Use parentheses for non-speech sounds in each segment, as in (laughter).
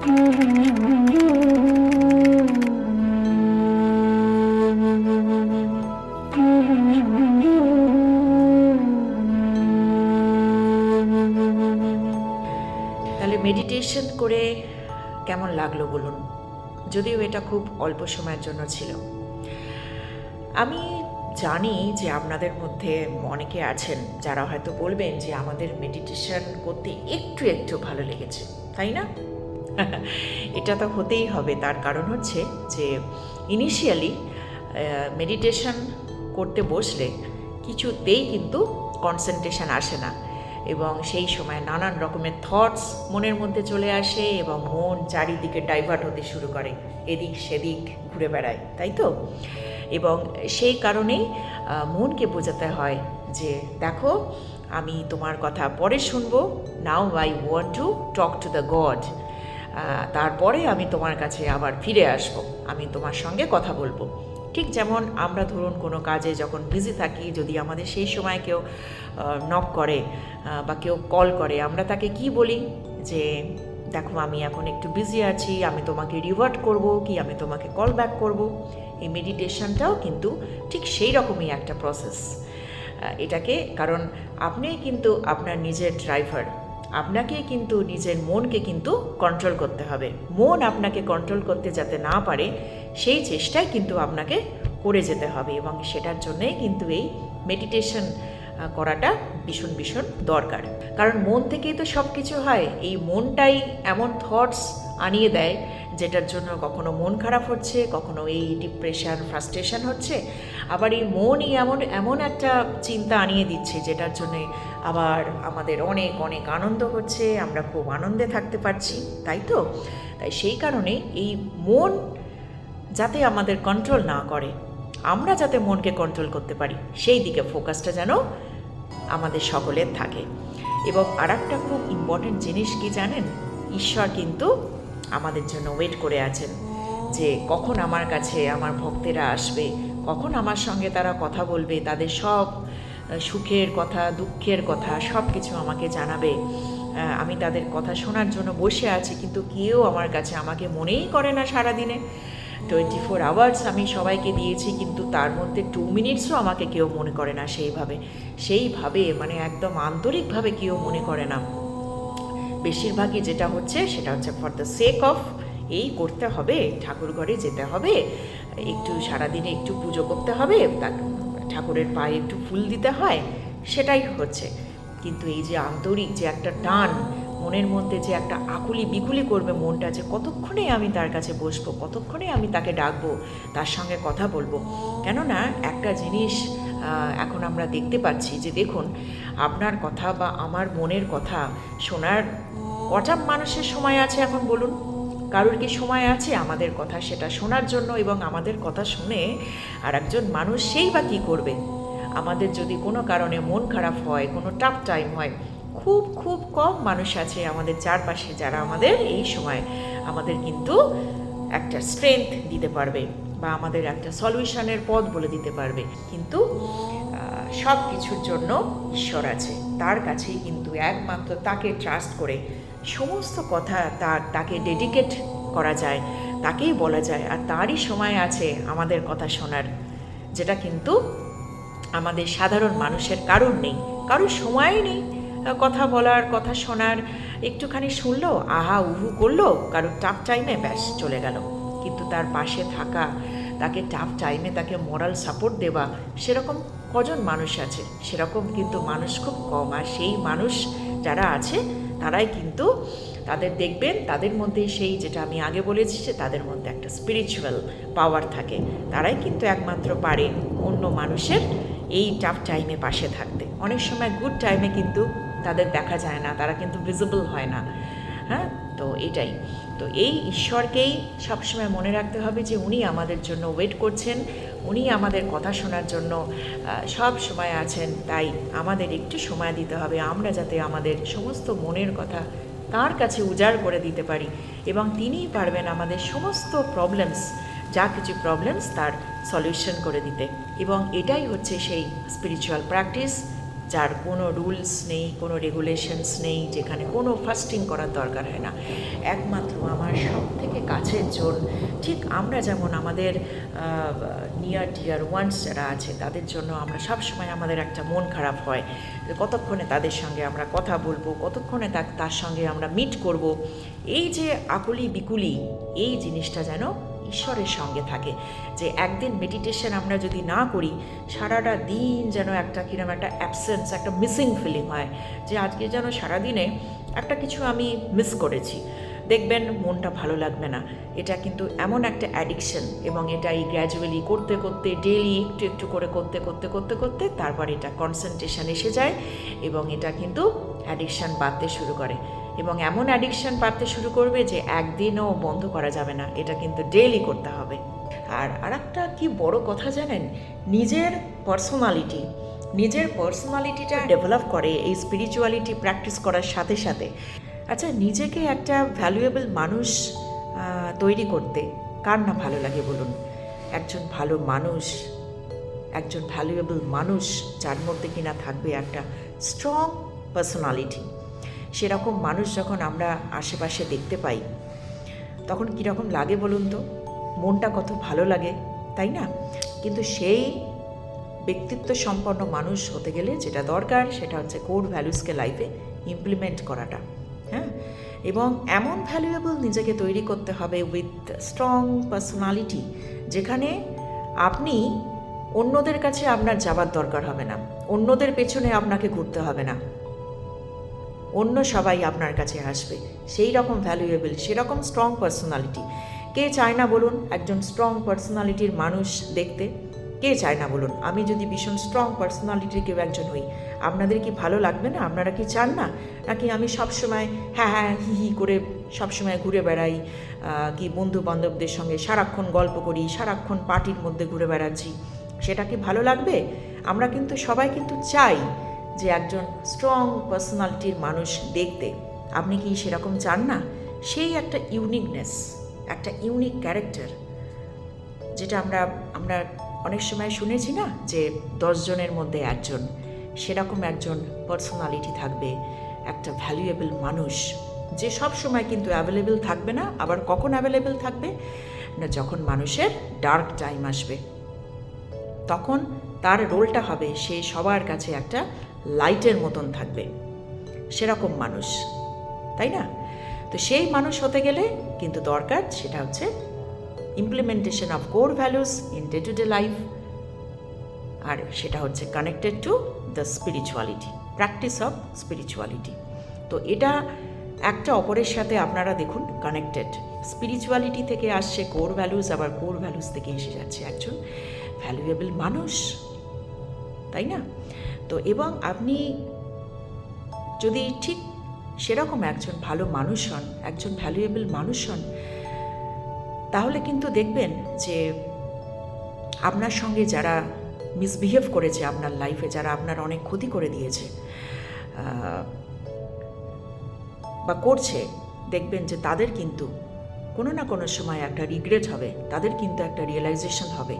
তাহলে মেডিটেশন করে কেমন লাগল বলুন? যদিও এটা খুব অল্প সময়ের জন্য ছিল। আমি জানি যে আপনাদের মধ্যে অনেকে আছেন যারা হয়তো বলবেন যে আমাদের মেডিটেশন করতে একটু একটু ভালো লেগেছে, তাই না? (laughs) এটা তো হতেই হবে। তার কারণ হচ্ছে যে ইনিশিয়ালি মেডিটেশন করতে বসলে কিছুতেই কিন্তু কনসেন্ট্রেশন আসে না এবং সেই সময় নানান রকমের থটস মনের মধ্যে চলে আসে এবং মন চারিদিকে ডাইভার্ট হতে শুরু করে, এদিক সেদিক ঘুরে বেড়ায়, তাই তো? এবং সেই কারণেই মনকে বোঝাতে হয় যে দেখো, আমি তোমার কথা পরে শুনব now I want to talk to the God তারপরে আমি তোমার কাছে আবার ফিরে আসব। আমি তোমার সঙ্গে কথা বলব। ঠিক যেমন আমরা ধরুন কোনো কাজে যখন বিজি থাকি, যদি আমাদের সেই সময় কেউ নক করে বা কেউ কল করে, আমরা তাকে কি বলি? যে, দেখো, আমি এখন একটু বিজি আছি, আমি তোমাকে রিভার্ট করব কি? আমি তোমাকে কল ব্যাক করব। এই মেডিটেশনটাও কিন্তু ঠিক সেই রকমই একটা প্রসেস এটাকে, কারণ আপনি কিন্তু আপনার নিজের ড্রাইভার আপনাকে কিন্তু নিজের মনকে কিন্তু কন্ট্রোল করতে হবে। মন আপনাকে কন্ট্রোল করতে যাতে না পারে, সেই চেষ্টাই কিন্তু আপনাকে করে যেতে হবে এবং সেটার জন্যেই কিন্তু এই মেডিটেশন করাটা ভীষণ ভীষণ দরকার। কারণ মন থেকেই তো সব কিছু হয়। এই মনটাই এমন থটস আনিয়ে দেয়, যেটার জন্য কখনো মন খারাপ হচ্ছে, কখনো এই ডিপ্রেশন ফ্রাস্ট্রেশন হচ্ছে। আবার এই মনই এমন এমন একটা চিন্তা আনিয়ে দিচ্ছে, যেটার জন্যে আবার আমাদের অনেক অনেক আনন্দ হচ্ছে, আমরা খুব আনন্দে থাকতে পারছি, তাই তো? তাই সেই কারণে এই মন যাতে আমাদের কন্ট্রোল না করে, আমরা যাতে মনকে কন্ট্রোল করতে পারি, সেই দিকে ফোকাসটা যেন আমাদের সকলের থাকে। এবং আর একটা খুব ইম্পর্টেন্ট জিনিস কি জানেন? ঈশ্বর কিন্তু আমাদের জন্য ওয়েট করে আছেন যে কখন আমার কাছে আমার ভক্তেরা আসবে, কখন আমার সঙ্গে তারা কথা বলবে, তাদের সব সুখের কথা, দুঃখের কথা সব কিছু আমাকে জানাবে। আমি তাদের কথা শোনার জন্য বসে আছি, কিন্তু কেউ আমার কাছে আমাকে মনেই করে না সারাদিনে। টোয়েন্টি ফোর আওয়ার্স আমি সবাইকে দিয়েছি, কিন্তু তার মধ্যে টু মিনিটসও আমাকে কেউ মনে করে না সেইভাবে। সেইভাবে মানে একদম আন্তরিকভাবে কেউ মনে করে না। বেশিরভাগই যেটা হচ্ছে, সেটা হচ্ছে ফর দ্য সেক অফ এই করতে হবে, ঠাকুর ঘরে যেতে হবে, একটু সারাদিনে একটু পুজো করতে হবে, তার ঠাকুরের পায়ে একটু ফুল দিতে হয়, সেটাই হচ্ছে। কিন্তু এই যে আন্তরিক যে একটা টান, মনের মধ্যে যে একটা আকুলি বিকুলি করবে মনটা যে কতক্ষণে আমি তার কাছে বসবো, কতক্ষণে আমি তাকে ডাকবো, তার সঙ্গে কথা বলব। কেননা একটা জিনিস এখন আমরা দেখতে পাচ্ছি যে দেখুন, আপনার কথা বা আমার মনের কথা শোনার কটা মানুষের সময় আছে এখন বলুন। কারোর কি সময় আছে আমাদের কথা সেটা শোনার জন্য এবং আমাদের কথা শুনে আর একজন মানুষ সেই বা কী করবে? আমাদের যদি কোনো কারণে মন খারাপ হয়, কোনো টাফ টাইম হয়, খুব খুব কম মানুষ আছে আমাদের চারপাশে যারা আমাদের এই সময় আমাদের কিন্তু একটা স্ট্রেংথ দিতে পারবে। বা আমাদের একটা সলিউশনের পথ বলে দিতে পারবে। কিন্তু সব কিছুর জন্য ঈশ্বর আছে। তার কাছেই কিন্তু একমাত্র তাকে ট্রাস্ট করে সমস্ত কথা তার, তাকে ডেডিকেট করা যায়, তাকেই বলা যায়। আর তারই সময় আছে আমাদের কথা শোনার, যেটা কিন্তু আমাদের সাধারণ মানুষের কারণ নেই। কারোর সময়ই নেই। কথা বলার, কথা শোনার, একটুখানি শুনলো, আহা, উহু করল কারোর টাফ টাইমে ব্যাস চলে গেল। কিন্তু তার পাশে থাকা, তাকে টাফ টাইমে তাকে মোরাল সাপোর্ট দেওয়া, সেরকম কজন মানুষ আছে? সেরকম কিন্তু মানুষ খুব কম। আর সেই মানুষ যারা আছে, তারাই কিন্তু তাদের দেখবেন, তাদের মধ্যে সেই যেটা আমি আগে বলেছি যে তাদের মধ্যে একটা স্পিরিচুয়াল পাওয়ার থাকে। তারাই কিন্তু একমাত্র পারে অন্য মানুষের এই টাফ টাইমে পাশে থাকতে। অনেক সময় গুড টাইমে কিন্তু তাদের দেখা যায় না, তারা কিন্তু ভিজিবল হয় না। হ্যাঁ? তো এটাই। তো এই ঈশ্বরকেই সবসময় মনে রাখতে হবে যে উনি আমাদের জন্য ওয়েট করছেন, উনি আমাদের কথা শোনার জন্য সব সময় আছেন। তাই আমাদের একটু সময় দিতে হবে, আমরা যাতে আমাদের সমস্ত মনের কথা তার কাছে উজাড় করে দিতে পারি। এবং তিনিই পারবেন আমাদের সমস্ত প্রবলেমস যা কিছু প্রবলেমস তার সলিউশন করে দিতে। এবং এটাই হচ্ছে সেই স্পিরিচুয়াল প্র্যাকটিস যার কোনো রুলস নেই, কোনো রেগুলেশনস নেই, যেখানে কোনো ফাস্টিং করার দরকার হয় না। একমাত্র আমার সব থেকে কাছের জন, ঠিক আমরা যেমন আমাদের নিয়ার ডিয়ার ওয়ান্স যারা আছে, তাদের জন্য আমরা সবসময় আমাদের একটা মন খারাপ হয়। কতক্ষণে তাদের সঙ্গে আমরা কথা বলব, কতক্ষণে তার সঙ্গে আমরা মিট করব? এই যে আকুলি বিকুলি, এই জিনিসটা যেন ঈশ্বরের সঙ্গে থাকে, যে একদিন মেডিটেশন আমরা যদি না করি, সারাটা দিন যেন একটা কিরম একটা অ্যাবসেন্স একটা মিসিং ফিলিং হয়, যে আজকে যেন সারাদিনে একটা কিছু আমি মিস করেছি। দেখবেন মনটা ভালো লাগবে না। এটা কিন্তু এমন একটা অ্যাডিকশন এবং এটা এই গ্র্যাজুয়ালি করতে করতে ডেলি একটু একটু করে করতে করতে করতে করতে তারপর এটা কনসেন্ট্রেশন এসে যায় এবং এটা কিন্তু অ্যাডিকশান বাড়তে শুরু করে। এবং এমন অ্যাডিকশান বাড়তে শুরু করবে যে একদিনও বন্ধ করা যাবে না। এটা কিন্তু ডেইলি করতে হবে। আর আরেকটা কি বড় কথা জানেন? নিজের পার্সোনালিটি নিজের পার্সোনালিটিটা ডেভেলপ করে, এই স্পিরিচুয়ালিটি প্র্যাকটিস করার সাথে সাথে আচ্ছা নিজেকে একটা ভ্যালুয়েবল মানুষ তৈরি করতে কার না ভালো লাগে বলুন? একজন ভালো মানুষ, একজন ভ্যালুয়েবল মানুষ যার মধ্যে কিনা থাকবে একটা স্ট্রং পার্সোনালিটি সেরকম মানুষ যখন আমরা আশেপাশে দেখতে পাই, তখন কীরকম লাগে বলুন তো? মনটা কত ভালো লাগে, তাই না? কিন্তু সেই ব্যক্তিত্ব সম্পন্ন মানুষ হতে গেলে যেটা দরকার সেটা হচ্ছে কোর ভ্যালুসকে লাইফে ইমপ্লিমেন্ট করাটা। হ্যাঁ? এবং এমন ভ্যালুয়েবল নিজেকে তৈরি করতে হবে উইথ স্ট্রং পার্সোনালিটি যেখানে আপনি অন্যদের কাছে আপনার যাবার দরকার হবে না। অন্যদের পেছনে আপনাকে ঘুরতে হবে না। অন্য সবাই আপনার কাছে আসবে। সেই রকম ভ্যালুয়েবল সেরকম স্ট্রং পার্সোনালিটি কে চায় না বলুন, একজন স্ট্রং পার্সোনালিটির মানুষ দেখতে কে চায় না বলুন? আমি যদি ভীষণ স্ট্রং পার্সোনালিটির কেউ একজন হই, আপনাদের কি ভালো লাগবে না? আপনারা কি চান না? নাকি আমি সবসময় হ্যাঁ হ্যাঁ হি হি করে সবসময় ঘুরে বেড়াই কি বন্ধু বান্ধবদের সঙ্গে সারাক্ষণ গল্প করি, সারাক্ষণ পার্টির মধ্যে ঘুরে বেড়াচ্ছি, সেটা কি ভালো লাগবে? আমরা কিন্তু সবাই কিন্তু চাই যে একজন স্ট্রং পার্সোনালিটির মানুষ দেখতে। আপনি কি সেরকম চান না? সেই একটা ইউনিকনেস একটা ইউনিক ক্যারেক্টার যেটা আমরা আমরা অনেক সময় শুনেছি না যে দশজনের মধ্যে একজন, সেরকম একজন পার্সোনালিটি থাকবে, একটা ভ্যালুয়েবল মানুষ, যে সব সময় কিন্তু অ্যাভেলেবেল থাকবে না, আবার কখন অ্যাভেলেবেল থাকবে? না, যখন মানুষের ডার্ক টাইম আসবে। তখন তার রোলটা হবে সে সবার কাছে একটা লাইটের মতন থাকবে। সেরকম মানুষ, তাই না? তো সেই মানুষ হতে গেলে কিন্তু দরকার সেটা হচ্ছে implementation of core values in day to day life আর সেটা হচ্ছে connected to the spirituality practice of spirituality তো এটা একটা অপরের সাথে আপনারা দেখুন কানেক্টেড স্পিরিচুয়ালিটি থেকে আসছে কোর ভ্যালুস আবার কোর ভ্যালুস থেকে এসে যাচ্ছে একজন ভ্যালুয়েবল মানুষ, তাই না? তো এবং আপনি যদি ঠিক সেরকম একজন ভালো মানুষ হন, একজন ভ্যালুয়েবল মানুষ হন তাহলে কিন্তু দেখবেন যে আপনার সঙ্গে যারা মিসবিহেভ করেছে আপনার লাইফে যারা আপনার অনেক ক্ষতি করে দিয়েছে বা করছে, দেখবেন যে তাদের কিন্তু কোনো না কোনো সময় একটা রিগ্রেট হবে, তাদের কিন্তু একটা রিয়েলাইজেশন হবে,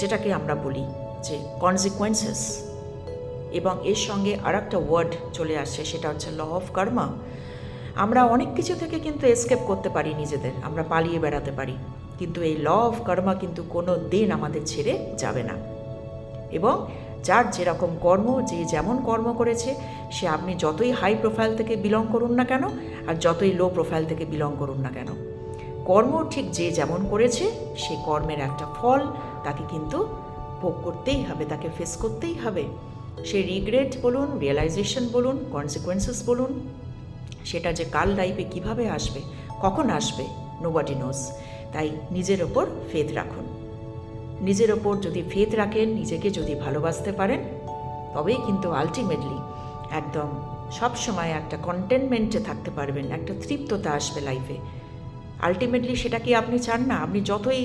যেটাকে আমরা বলি যে কনসিকোয়েন্সেস এবং এর সঙ্গে আর একটা ওয়ার্ড চলে আসছে, সেটা হচ্ছে ল অফ কর্মা আমরা অনেক কিছু থেকে কিন্তু এসকেপ করতে পারি নিজেদের, আমরা পালিয়ে বেড়াতে পারি। কিন্তু এই ল অফ কর্মা কিন্তু কোনো দিন আমাদের ছেড়ে যাবে না। এবং যার যেরকম কর্ম, যে যেমন কর্ম করেছে, সে আপনি যতই হাই প্রোফাইল থেকে বিলং করুন না কেন, আর যতই লো প্রোফাইল থেকে বিলং করুন না কেন। কর্ম ঠিক যে যেমন করেছে, সে কর্মের একটা ফল, তাকে কিন্তু ভোগ করতেই হবে, তাকে ফেস করতেই হবে। সে রিগ্রেট বলুন রিয়েলাইজেশন বলুন কনসিকোয়েন্সেস বলুন সেটা যে কাল লাইফে কীভাবে আসবে, কখন আসবে নোবডি নোজ তাই নিজের ওপর ফেদ রাখুন। নিজের ওপর যদি ফেদ রাখেন, নিজেকে যদি ভালোবাসতে পারেন, তবেই কিন্তু আলটিমেটলি একদম সব সময় একটা কন্টেনমেন্টে থাকতে পারবেন, একটা তৃপ্ততা আসবে লাইফে আলটিমেটলি সেটা কি আপনি চান না? আপনি যতই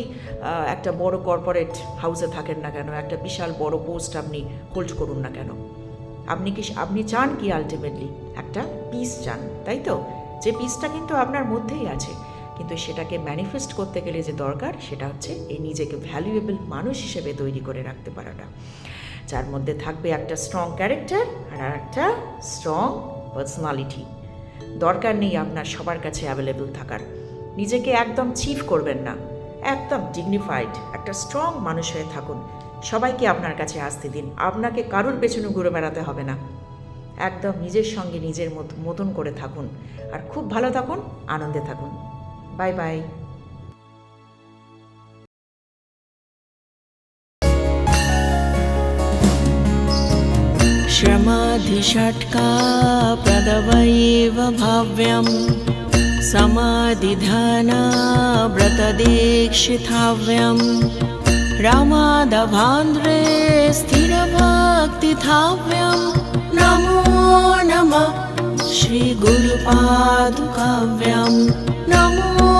একটা বড় কর্পোরেট হাউসে থাকেন না কেন, একটা বিশাল বড় পোস্ট আপনি হোল্ড করুন না কেন। আপনি কি, আপনি চান কি আলটিমেটলি একটা পিস চান, তাই তো? যে পিসটা কিন্তু আপনার মধ্যেই আছে। কিন্তু সেটাকে ম্যানিফেস্ট করতে গেলে যে দরকার, সেটা হচ্ছে এই নিজেকে ভ্যালুয়েবল মানুষ হিসেবে তৈরি করে রাখতে পারাটা। যার মধ্যে থাকবে একটা স্ট্রং ক্যারেক্টার আর একটা স্ট্রং পার্সোনালিটি দরকার নেই আপনার সবার কাছে অ্যাভেলেবল থাকার। নিজেকে একদম চিফ করবেন না। একদম ডিগনিফাইড একটা স্ট্রং মানুষ হয়ে থাকুন। সবাইকে আপনার কাছে আসতে দিন। আপনাকে কারুর পেছনে ঘুরে বেড়াতে হবে না। একদম নিজের সঙ্গে নিজের মত- মতন করে থাকুন আর খুব ভালো থাকুন আনন্দে থাকুন বাই বাই श्रमाधिषट्का प्रदवैव भाव्यम् समाधिधाना व्रतदीक्षिताव्यम् रामादभान्द्रे स्थिरभक्तिथाव्यम् नमो नमः श्रीगुरुपादुकाव्यम् नमो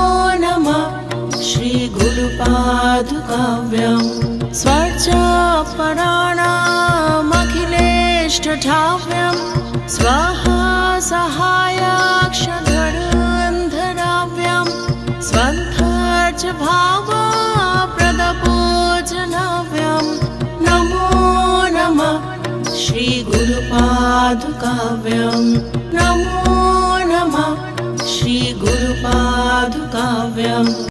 नमः श्रीगुरुपादुकाव्यम् स्वर्चपराणामखिलेष्टठाव्यम् स्वाहा सहायाक्षधरान्धराव्यम् स्वन्थर्च भावा धुकाव्यं नमो नमः। श्रीगुरुपादुकाव्यम्।